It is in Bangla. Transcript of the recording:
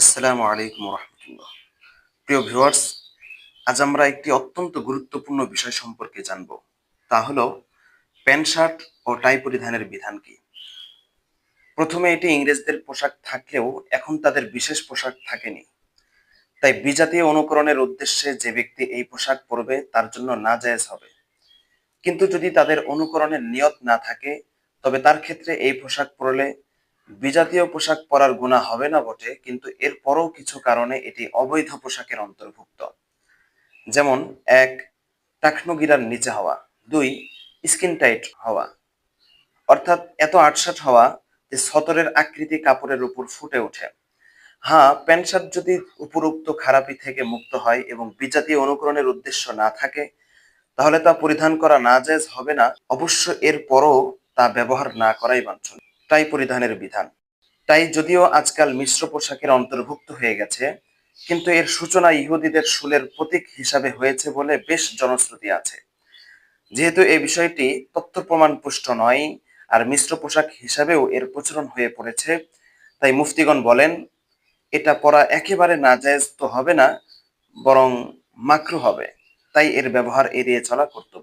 আসসালামু আলাইকুম রহমতুল্লাহ। প্রিয় ভিউয়ার্স, আজ আমরা একটি অত্যন্ত গুরুত্বপূর্ণ বিষয় সম্পর্কে জানব। তা হলো প্যান্ট শার্ট ও টাই পরিধানের বিধান কি? প্রথমে এটি ইংরেজদের পোশাক থাকলেও এখন তাদের বিশেষ পোশাক থাকেনি। তাই বিজাতীয় অনুকরণের উদ্দেশ্যে যে ব্যক্তি এই পোশাক পরবে তার জন্য নাজায়েজ হবে। কিন্তু যদি তাদের অনুকরণের নিয়ত না থাকে, তবে তার ক্ষেত্রে এই পোশাক পরলে বিজাতীয় পোশাক পরার গুণা হবে না বটে, কিন্তু এরপরও কিছু কারণে এটি অবৈধ পোশাকের অন্তর্ভুক্ত। যেমন, এক, টাকনুগিরার নিচে হওয়া। দুই, স্কিন টাইট হওয়া। অর্থাৎ এত আটসাট হওয়া যে সতরের আকৃতি কাপড়ের উপর ফুটে ওঠে। হ্যাঁ প্যান্ট শার্ট যদি উপরোক্ত খারাপি থেকে মুক্ত হয় এবং বিজাতীয় অনুকরণের উদ্দেশ্য না থাকে, তাহলে তা পরিধান করা না জায়েজ হবে না। অবশ্য এর পরও তা ব্যবহার না করাই বাঞ্ছনীয়। টাই পরিধানের বিধান। তাই যদিও আজকাল মিশ্র পোশাকের অন্তর্ভুক্ত হয়ে গেছে, কিন্তু এর সূচনা ইহুদিদের শুলের প্রতীক হিসাবে হয়েছে বলে বেশ জনশ্রুতি আছে। যেহেতু এই বিষয়টি তথ্য প্রমাণ পুষ্ট নয়, আর মিশ্র পোশাক হিসাবেও এর প্রচলন হয়ে পড়েছে, তাই মুফতিগণ বলেন, এটা পরা একেবারে নাজায়েজ তো হবে না, বরং মাকরু হবে। তাই এর ব্যবহার এড়িয়ে চলা কর্তব্য।